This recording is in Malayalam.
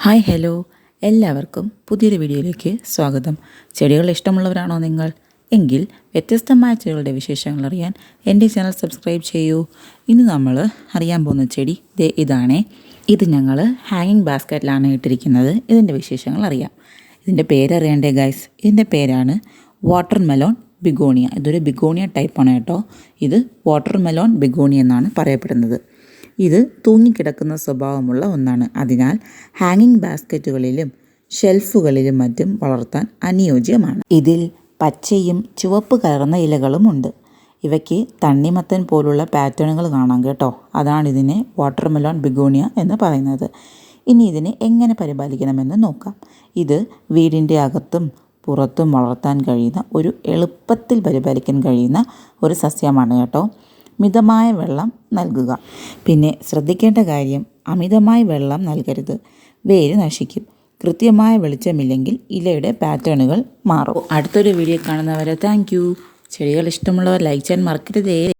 Hi hello. എല്ലാവർക്കും പുതിയൊരു വീഡിയോയിലേക്ക് സ്വാഗതം. ചെടികൾ ഇഷ്ടമുള്ളവരാണോ നിങ്ങൾ? എങ്കിൽ വ്യത്യസ്തമായ ചെടികളുടെ വിശേഷങ്ങൾ അറിയാൻ എന്റെ ചാനൽ സബ്സ്ക്രൈബ് ചെയ്യൂ. ഇന്ന് നമ്മൾ അറിയാൻ പോകുന്ന ചെടി ദേ ഇതാണേ. ഇത് ഞങ്ങൾ ഹാങ്ങിങ് ബാസ്ക്കറ്റിലാണ് ഇട്ടിരിക്കുന്നത്. ഇതിന്റെ വിശേഷങ്ങൾ അറിയാം. ഇതിന്റെ പേരറിയണ്ടേ ഗൈസ്? ഇതിന്റെ പേരാണ് വാട്ടർ മെലോൺ ബിഗോണിയ. ഇതൊരു ബിഗോണിയ ടൈപ്പാണ് കേട്ടോ. ഇത് വാട്ടർ മെലോൺ ബിഗോണിയ എന്നാണ് പറയപ്പെടുന്നത്. ഇത് തൂങ്ങിക്കിടക്കുന്ന സ്വഭാവമുള്ള ഒന്നാണ്. അതിനാൽ ഹാങ്ങിങ് ബാസ്ക്കറ്റുകളിലും ഷെൽഫുകളിലും മറ്റും വളർത്താൻ അനുയോജ്യമാണ്. ഇതിൽ പച്ചയും ചുവപ്പ് കലർന്ന ഇലകളുമുണ്ട് ഇവയ്ക്ക് തണ്ണിമത്തൻ പോലുള്ള പാറ്റേണുകൾ കാണാം കേട്ടോ. അതാണ് ഇതിനെ വാട്ടർമെലോൺ ബിഗോണിയ എന്ന് പറയുന്നത്. ഇനി ഇതിനെ എങ്ങനെ പരിപാലിക്കണമെന്ന് നോക്കാം. ഇത് വീടിന്റെ അകത്തും പുറത്തും വളർത്താൻ കഴിയുന്ന ഒരു എളുപ്പത്തിൽ പരിപാലിക്കാൻ കഴിയുന്ന ഒരു സസ്യമാണ് കേട്ടോ. മിതമായ വെള്ളം നൽകുക. പിന്നെ ശ്രദ്ധിക്കേണ്ട കാര്യം അമിതമായി വെള്ളം നൽകരുത്. വേര് നശിക്കും. കൃത്യമായ വെളിച്ചമില്ലെങ്കിൽ ഇലയുടെ പാറ്റേണുകൾ മാറും. അടുത്തൊരു വീഡിയോ കാണുന്നവരെ താങ്ക് യു. ചെടികൾ ഇഷ്ടമുള്ളവർ ലൈക്ക് ചെയ്യാൻ മറക്കരുതേ.